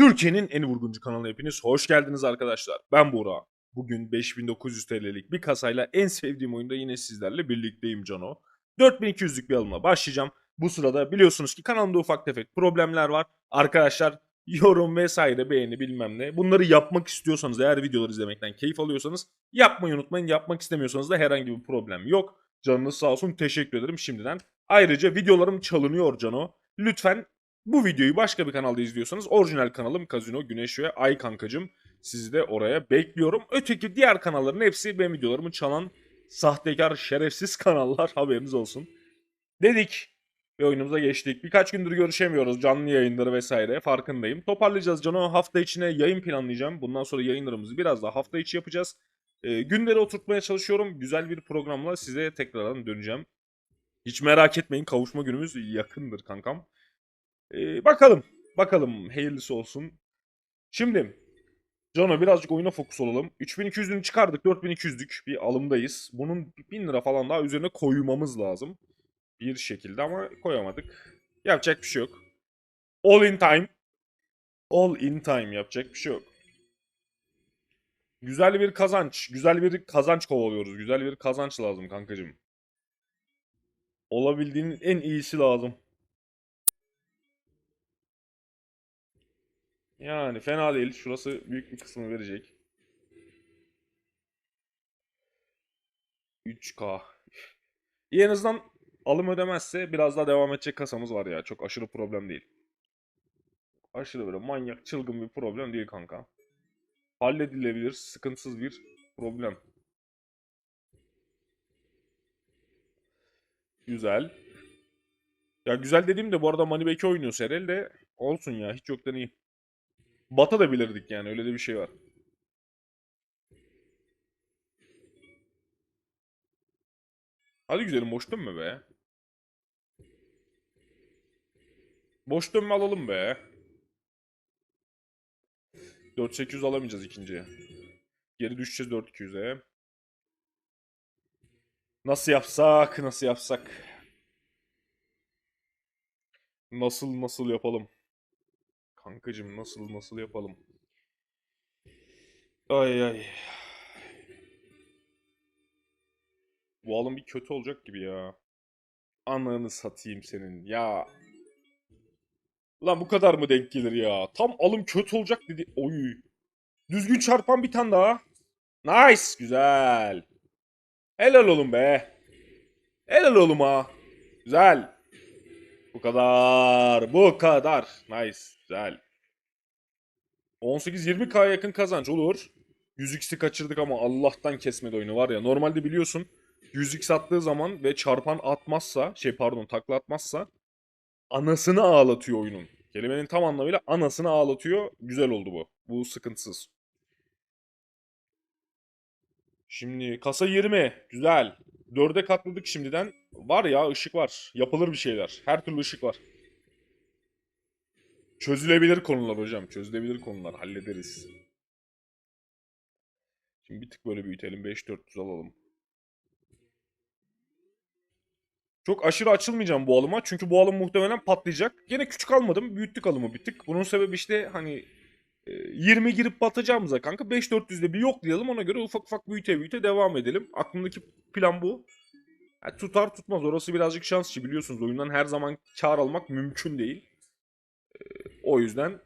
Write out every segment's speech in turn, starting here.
Türkiye'nin en vurguncu kanalına hepiniz hoş geldiniz arkadaşlar. Ben Buğra. Bugün 5900 TL'lik bir kasayla en sevdiğim oyunda yine sizlerle birlikteyim Cano. 4200'lük bir alımla başlayacağım. Bu sırada biliyorsunuz ki kanalımda ufak tefek problemler var. Arkadaşlar yorum vesaire beğeni bilmem ne. Bunları yapmak istiyorsanız eğer videoları izlemekten keyif alıyorsanız yapmayı unutmayın. Yapmak istemiyorsanız da herhangi bir problem yok. Canınız sağ olsun teşekkür ederim şimdiden. Ayrıca videolarım çalınıyor Cano. Lütfen bu videoyu başka bir kanalda izliyorsanız orijinal kanalım Kazino Güneş ve Ay kankacım. Sizi de oraya bekliyorum. Öteki diğer kanalların hepsi benim videolarımı çalan sahtekar şerefsiz kanallar haberiniz olsun. Dedik ve oyunumuza geçtik. Birkaç gündür görüşemiyoruz canlı yayınları vesaire farkındayım. Toparlayacağız Cano. Hafta içine yayın planlayacağım. Bundan sonra yayınlarımızı biraz daha hafta içi yapacağız. Ee, günleri oturtmaya çalışıyorum. Güzel bir programla size tekrardan döneceğim. Hiç merak etmeyin kavuşma günümüz yakındır kankam. Ee, bakalım. Bakalım. Hayırlısı olsun. Şimdi. Cano birazcık oyuna fokus olalım. 3200'ünü çıkardık. 4200'lük bir alımdayız. Bunun 1000 lira falan daha üzerine koymamız lazım. Bir şekilde ama koyamadık. Yapacak bir şey yok. All in time. All in time yapacak bir şey yok. Güzel bir kazanç. Güzel bir kazanç kovalıyoruz. Güzel bir kazanç lazım kankacığım. Olabildiğinin en iyisi lazım. Yani fena değil. Şurası büyük bir kısmını verecek. 3K. İyi en azından alım ödemezse biraz daha devam edecek kasamız var ya. Çok aşırı problem değil. Aşırı böyle manyak çılgın bir problem değil kanka. Halledilebilir, sıkıntısız bir problem. Güzel. Ya güzel dediğimde bu arada Money oynuyor Serel de olsun ya hiç yoktan iyi. Bata da bilirdik yani öyle de bir şey var. Hadi güzelim boş dönme be. Boş dönme alalım be. 4800 alamayacağız ikinciye. Geri düşeceğiz 4200'e. Nasıl yapsak, nasıl yapsak? Nasıl nasıl yapalım? Kankacım nasıl nasıl yapalım? Ay ay. Bu alım bir kötü olacak gibi ya. Ananı satayım senin. Ya. Lan bu kadar mı denk gelir ya? Tam alım kötü olacak dedi. Oy. Düzgün çarpan bir tane daha. Nice. Güzel. Helal olun be. Helal oğlum ha. Güzel. Bu kadar. Bu kadar. Nice. Güzel. 18-20k yakın kazanç olur. 100x'i kaçırdık ama Allah'tan kesmedi oyunu var ya. Normalde biliyorsun 100x attığı zaman ve çarpan atmazsa, şey pardon takla atmazsa anasını ağlatıyor oyunun. Kelimenin tam anlamıyla anasını ağlatıyor. Güzel oldu bu. Bu sıkıntısız. Şimdi kasa 20. Güzel. 4'e katladık şimdiden. Var ya ışık var. Yapılır bir şeyler. Her türlü ışık var. Çözülebilir konular hocam. Çözülebilir konular. Hallederiz. Şimdi bir tık böyle büyütelim. 5400 alalım. Çok aşırı açılmayacağım bu alıma. Çünkü bu alım muhtemelen patlayacak. Yine küçük almadım. Büyüttük alımı bir tık. Bunun sebebi işte hani 20 girip batacağımıza kanka 5400'de bir yoklayalım. Ona göre ufak ufak büyüte büyüte devam edelim. Aklımdaki plan bu. Yani tutar tutmaz orası birazcık şans biliyorsunuz. Oyundan her zaman kar almak mümkün değil. O yüzden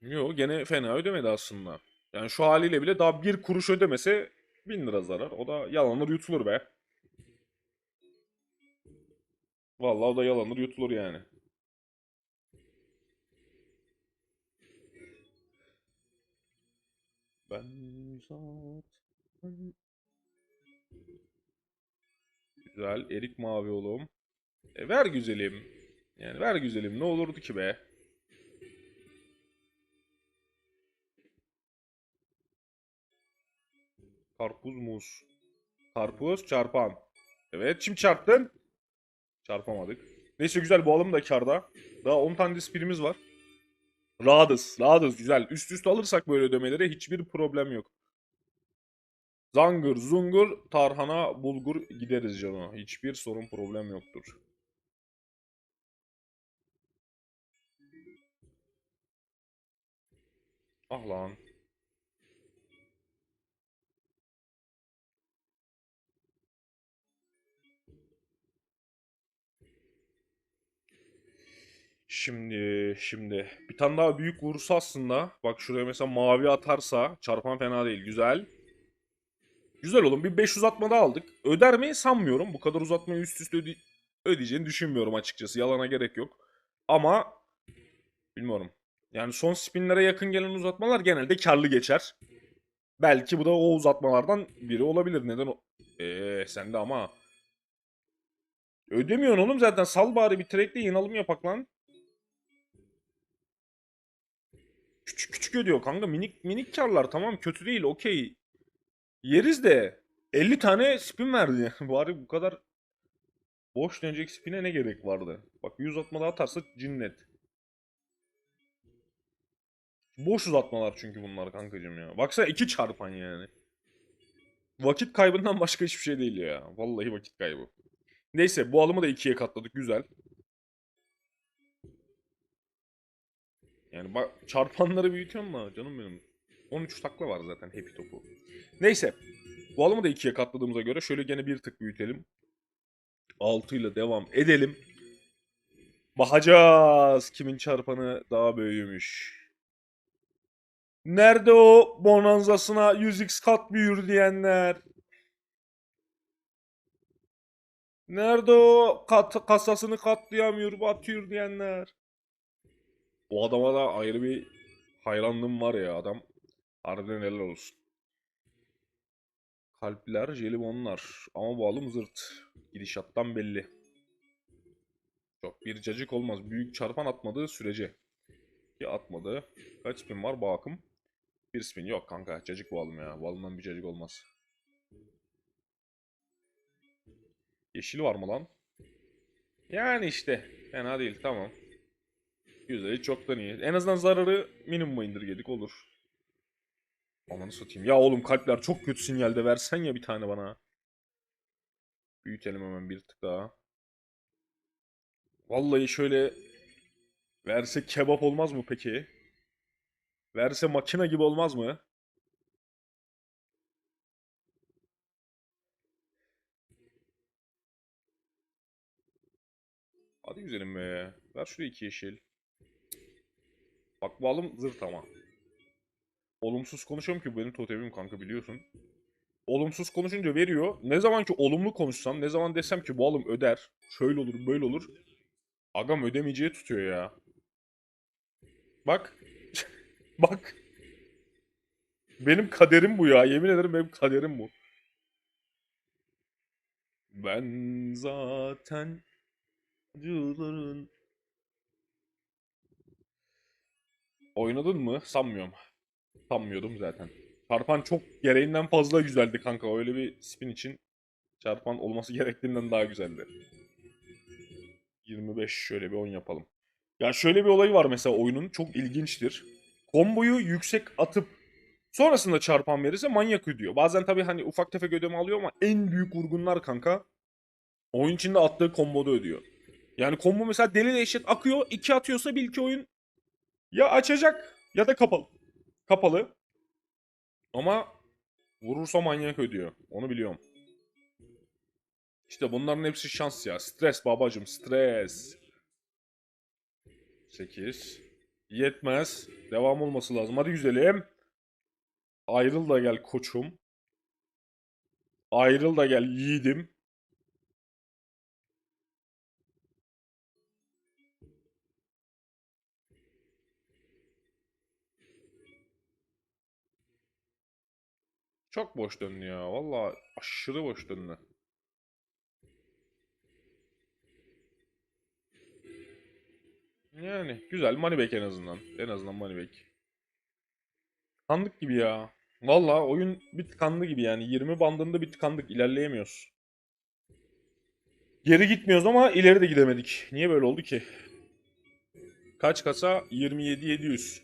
Yo gene fena ödemedi aslında. Yani şu haliyle bile daha bir kuruş ödemese 1000 lira zarar. O da yalanır yutulur be. Vallahi o da yalanır yutulur yani. Ben zaten... Güzel. Erik mavi oğlum. E ver güzelim. Yani ver güzelim. Ne olurdu ki be? Karpuz muz. Karpuz çarpan. Evet şimdi çarptın. Çarpamadık. Neyse güzel bu da karda. Daha 10 tane dispirimiz var. Rahatız. Rahatız güzel. Üst üste alırsak böyle ödemelere hiçbir problem yok. Zangır, zungur, tarhana, bulgur gideriz canım. Hiçbir sorun problem yoktur. Ah lan. Şimdi, şimdi bir tane daha büyük vurursa aslında bak şuraya mesela mavi atarsa çarpan fena değil. Güzel. Güzel oğlum. Bir 5 uzatma da aldık. Öder mi? Sanmıyorum. Bu kadar uzatmayı üst üste öde- ödeyeceğini düşünmüyorum açıkçası. Yalana gerek yok. Ama bilmiyorum. Yani son spinlere yakın gelen uzatmalar genelde karlı geçer. Belki bu da o uzatmalardan biri olabilir. Neden o? Eee sen de ama. Ödemiyorsun oğlum zaten. Sal bari bir track'le yeni alım yapak lan. Küçük küçük ödüyor kanka. Minik minik karlar tamam kötü değil okey. Yeriz de 50 tane spin verdi. Bari bu kadar boş dönecek spine ne gerek vardı? Bak 100 atma daha atarsa cinnet. Boş uzatmalar çünkü bunlar kankacım ya. Baksana iki çarpan yani. Vakit kaybından başka hiçbir şey değil ya. Vallahi vakit kaybı. Neyse bu alımı da ikiye katladık. Güzel. Yani bak çarpanları büyütüyorum da canım benim. 13 takla var zaten Happy Top'u. Neyse. Bu alımı da ikiye katladığımıza göre şöyle gene bir tık büyütelim. 6 ile devam edelim. Bakacağız kimin çarpanı daha büyümüş. Nerede o bonanzasına 100x kat büyür diyenler? Nerede o kat, kasasını katlayamıyor batıyor diyenler? O adama da ayrı bir hayranlığım var ya adam. Harbiden helal olsun. Kalpler, jelibonlar. Ama bu alım zırt. Gidişattan belli. Çok bir cacık olmaz. Büyük çarpan atmadığı sürece. Ya atmadı. Kaç spin var? Bakım. Bir spin yok kanka. Cacık bu alım ya. Bu alımdan bir cacık olmaz. Yeşil var mı lan? Yani işte. Fena değil. Tamam. Güzel. Çoktan iyi. En azından zararı minimuma indirgedik. Olur. Amanı satayım. Ya oğlum kalpler çok kötü sinyalde versen ya bir tane bana. Büyütelim hemen bir tık daha. Vallahi şöyle verse kebap olmaz mı peki? Verse makine gibi olmaz mı? Hadi güzelim be. Ver şuraya iki yeşil. Bak bu alım zırt ama. Olumsuz konuşuyorum ki bu benim totemim kanka biliyorsun. Olumsuz konuşunca veriyor. Ne zaman ki olumlu konuşsam, ne zaman desem ki bu alım öder. Şöyle olur, böyle olur. Agam ödemeyeceği tutuyor ya. Bak. Bak. Benim kaderim bu ya. Yemin ederim benim kaderim bu. Ben zaten acıların... Oynadın mı? Sanmıyorum. Sanmıyordum zaten. Çarpan çok gereğinden fazla güzeldi kanka. Öyle bir spin için çarpan olması gerektiğinden daha güzeldi. 25 şöyle bir 10 yapalım. Ya şöyle bir olayı var mesela oyunun çok ilginçtir. Komboyu yüksek atıp sonrasında çarpan verirse manyak ödüyor. Bazen tabii hani ufak tefek ödeme alıyor ama en büyük vurgunlar kanka oyun içinde attığı komboda ödüyor. Yani combo mesela deli dehşet akıyor. 2 atıyorsa bil ki oyun ya açacak ya da kapalı. Kapalı. Ama vurursa manyak ödüyor. Onu biliyorum. İşte bunların hepsi şans ya. Stres babacım stres. 8. Yetmez. Devam olması lazım. Hadi güzelim. Ayrıl da gel koçum. Ayrıl da gel yiğidim. Çok boş döndü ya. Valla aşırı boş döndü. Yani güzel moneyback en azından. En azından moneyback. Tıkandık gibi ya. Valla oyun bir tıkandı gibi yani. 20 bandında bir tıkandık. İlerleyemiyoruz. Geri gitmiyoruz ama ileri de gidemedik. Niye böyle oldu ki? Kaç kasa? 27.700.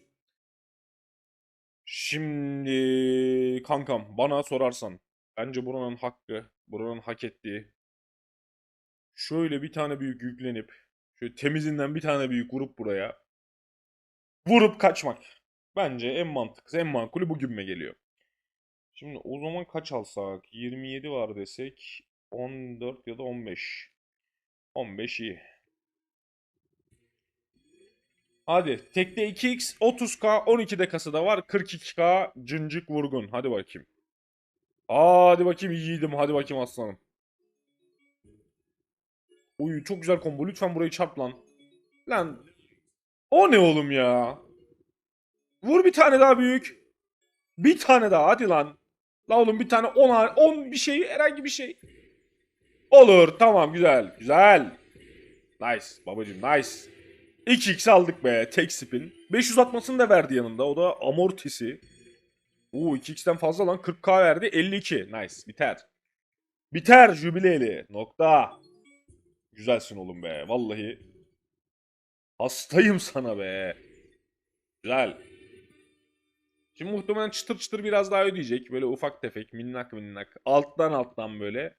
Şimdi kankam bana sorarsan bence buranın hakkı, buranın hak ettiği şöyle bir tane büyük yüklenip şöyle temizinden bir tane büyük vurup buraya vurup kaçmak. Bence en mantıklısı, en makulü bu gibime geliyor. Şimdi o zaman kaç alsak? 27 var desek 14 ya da 15. 15 iyi. Hadi tekte 2x 30k 12'de kasada var 42k cıncık vurgun. Hadi bakayım. Hadi bakayım yiğidim hadi bakayım aslanım. Uy çok güzel combo lütfen burayı çarp lan. Lan o ne oğlum ya? Vur bir tane daha büyük. Bir tane daha hadi lan. La oğlum bir tane 10 10 bir şey herhangi bir şey. Olur tamam güzel güzel. Nice babacım nice. 2x aldık be tek spin. 500 atmasını da verdi yanında o da amortisi. Oo 2x'ten fazla lan 40k verdi 52. Nice biter. Biter jübileli nokta. Güzelsin oğlum be vallahi. Hastayım sana be. Güzel. Şimdi muhtemelen çıtır çıtır biraz daha ödeyecek. Böyle ufak tefek, minnak minnak. Alttan alttan böyle.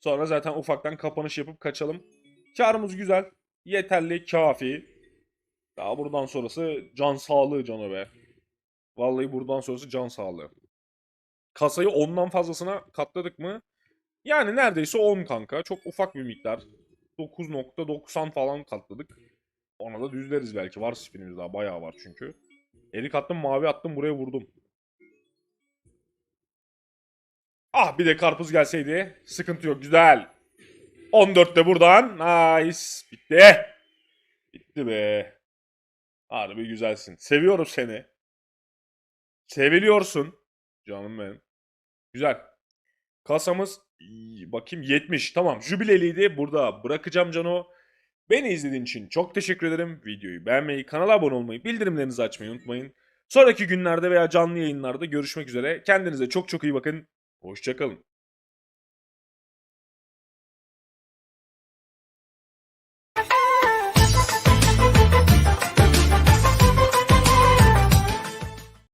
Sonra zaten ufaktan kapanış yapıp kaçalım. Karımız güzel. Yeterli, kafi. Daha buradan sonrası can sağlığı canı be. Vallahi buradan sonrası can sağlığı. Kasayı 10'dan fazlasına katladık mı? Yani neredeyse 10 kanka. Çok ufak bir miktar. 9.90 falan katladık. Ona da düzleriz belki. Var spinimiz daha. Bayağı var çünkü. Erik attım mavi attım buraya vurdum. Ah bir de karpuz gelseydi. Sıkıntı yok güzel. 14'te buradan. Nice. Bitti. Bitti be. Harbi güzelsin. Seviyorum seni. Seviliyorsun. Canım benim. Güzel. Kasamız bakayım 70. Tamam. Jübileliydi. Burada bırakacağım Cano. Beni izlediğin için çok teşekkür ederim. Videoyu beğenmeyi, kanala abone olmayı, bildirimlerinizi açmayı unutmayın. Sonraki günlerde veya canlı yayınlarda görüşmek üzere. Kendinize çok çok iyi bakın. Hoşçakalın.